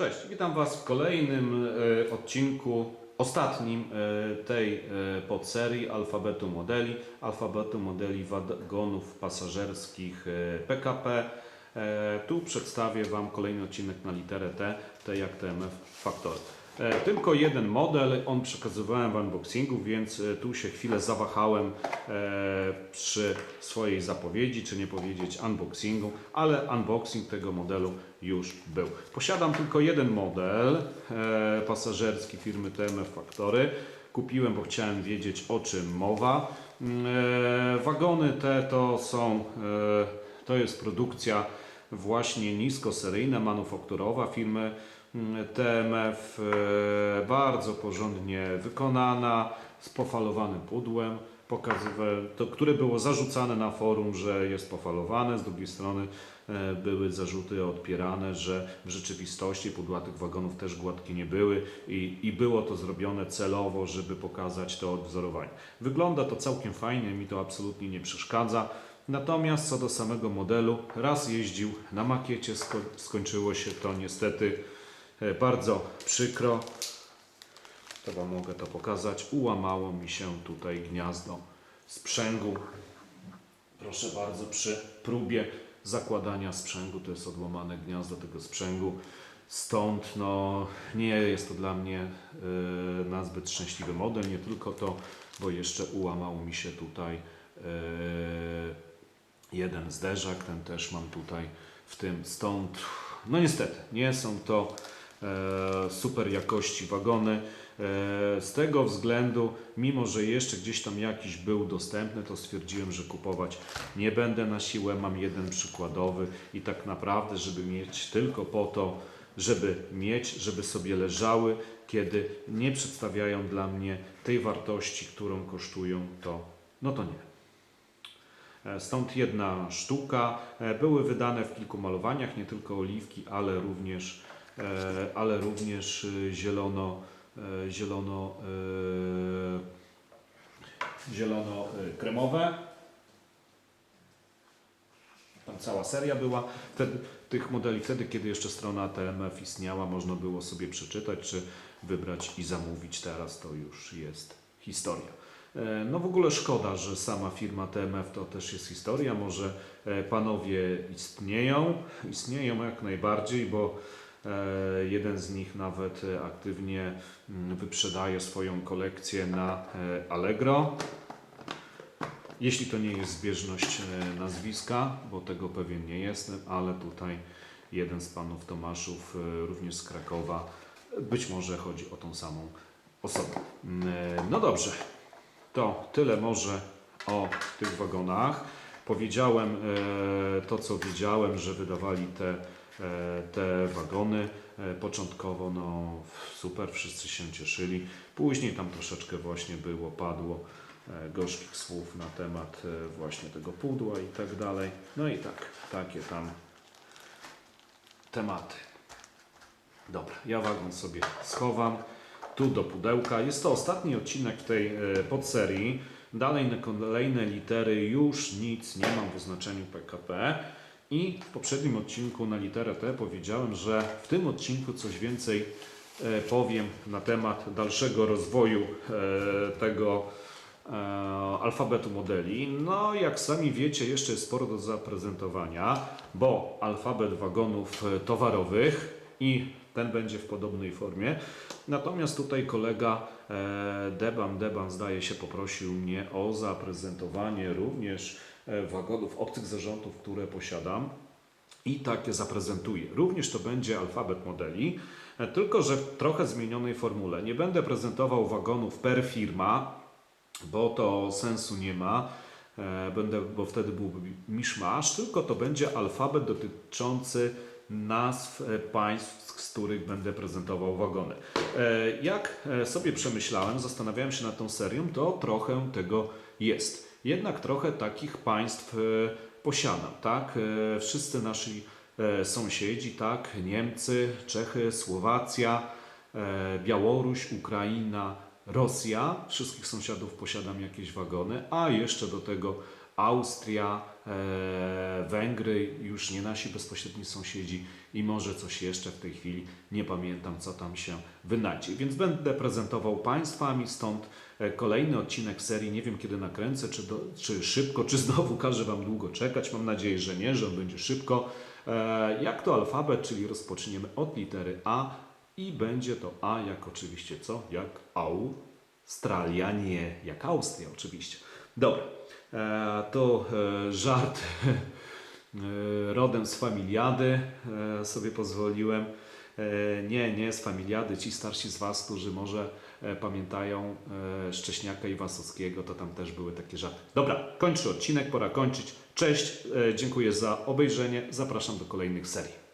Cześć, witam Was w kolejnym e, odcinku, ostatnim e, tej e, podserii alfabetu modeli, alfabetu modeli wagonów pasażerskich PKP. Tu przedstawię Wam kolejny odcinek na literę T, T jak TMF Factor. E, Tylko jeden model, on przekazywałem w unboxingu, więc e, tu się chwilę zawahałem e, przy swojej zapowiedzi, czy nie powiedzieć unboxingu, ale unboxing tego modelu już był. Posiadam tylko jeden model pasażerski firmy TMF Factory. Kupiłem, bo chciałem wiedzieć o czym mowa. Mm, wagony te to są, to jest produkcja właśnie niskoseryjna, manufakturowa firmy TMF, e, bardzo porządnie wykonana, z pofalowanym pudłem, to, które było zarzucane na forum, że jest pofalowane, z drugiej strony e, były zarzuty odpierane, że w rzeczywistości pudła tych wagonów też gładkie nie były i, i było to zrobione celowo, żeby pokazać to odwzorowanie. Wygląda to całkiem fajnie, mi to absolutnie nie przeszkadza. Natomiast co do samego modelu, raz jeździł na makiecie, sko- skończyło się to niestety bardzo przykro. To Wam mogę to pokazać. Ułamało mi się tutaj gniazdo sprzęgu. Proszę bardzo, przy próbie zakładania sprzęgu, to jest odłamane gniazdo tego sprzęgu. Stąd no, nie jest to dla mnie e, nazbyt szczęśliwy model. Nie tylko to, bo jeszcze ułamało mi się tutaj e, jeden zderzak, ten też mam tutaj w tym. Stąd, no niestety, nie są to e, super jakości wagony. E, z tego względu, mimo że jeszcze gdzieś tam jakiś był dostępny, to stwierdziłem, że kupować nie będę na siłę. Mam jeden przykładowy i tak naprawdę, żeby mieć tylko po to, żeby mieć, żeby sobie leżały, kiedy nie przedstawiają dla mnie tej wartości, którą kosztują, to no to nie. E, Stąd jedna sztuka. E, Były wydane w kilku malowaniach, nie tylko oliwki, ale również, e, ale również e, zielono, e, zielono, e, zielono e, kremowe. Tam cała seria była. Wtedy, tych modeli wtedy, kiedy jeszcze strona TMF istniała, można było sobie przeczytać, czy wybrać i zamówić. Teraz to już jest historia. E, No w ogóle szkoda, że sama firma TMF to też jest historia. Może e, panowie istnieją, istnieją jak najbardziej, bo e, jeden z nich nawet e, aktywnie mm, wyprzedaje swoją kolekcję na e, Allegro. Jeśli to nie jest zbieżność e, nazwiska, bo tego pewien nie jestem, ale tutaj jeden z panów Tomaszów, e, również z Krakowa, być może chodzi o tą samą osobę. Mm, e, No dobrze, to tyle może o tych wagonach. Powiedziałem e, to, co wiedziałem, że wydawali te, e, te wagony. E, początkowo no super, wszyscy się cieszyli. Później tam troszeczkę właśnie było, padło e, gorzkich słów na temat e, właśnie tego pudła i tak dalej. No i tak, takie tam tematy. Dobra, ja wagon sobie schowam tu do pudełka. Jest to ostatni odcinek w tej e, podserii. Dalej na kolejne litery już nic nie mam w oznaczeniu PKP. I w poprzednim odcinku na literę T powiedziałem, że w tym odcinku coś więcej e, powiem na temat dalszego rozwoju e, tego e, alfabetu modeli. No, jak sami wiecie, jeszcze jest sporo do zaprezentowania, bo alfabet wagonów towarowych i ten będzie w podobnej formie. Natomiast tutaj kolega Deban, Deban zdaje się poprosił mnie o zaprezentowanie również wagonów obcych zarządów, które posiadam i takie zaprezentuję. Również to będzie alfabet modeli, e, tylko że w trochę zmienionej formule. Nie będę prezentował wagonów per firma, bo to sensu nie ma. E, Będę, bo wtedy byłby miszmasz, tylko to będzie alfabet dotyczący nazw e, państw, z których będę prezentował wagony. E, Jak e, sobie przemyślałem, zastanawiałem się nad tą serią, to trochę tego jest. Jednak trochę takich państw e, posiadam, tak? E, Wszyscy nasi e, sąsiedzi, tak? Niemcy, Czechy, Słowacja, Białoruś, Ukraina, Rosja. Wszystkich sąsiadów posiadam jakieś wagony, a jeszcze do tego Austria, e, Węgry, już nie nasi bezpośredni sąsiedzi i może coś jeszcze w tej chwili, nie pamiętam co tam się wynajdzie. Więc będę prezentował Państwami, stąd e, kolejny odcinek serii, nie wiem kiedy nakręcę, czy, do, czy szybko, czy znowu każe Wam długo czekać, mam nadzieję, że nie, że on będzie szybko. E, jak to alfabet, czyli rozpoczniemy od litery A i będzie to A jak oczywiście co? Jak Australia, nie jak Austria oczywiście. Dobra, e, to e, żart e, rodem z familiady sobie pozwoliłem. Nie, nie z familiady. Ci starsi z Was, którzy może pamiętają Szcześniaka i Wasowskiego, to tam też były takie żarty. Dobra, kończę odcinek, pora kończyć. Cześć, dziękuję za obejrzenie. Zapraszam do kolejnych serii.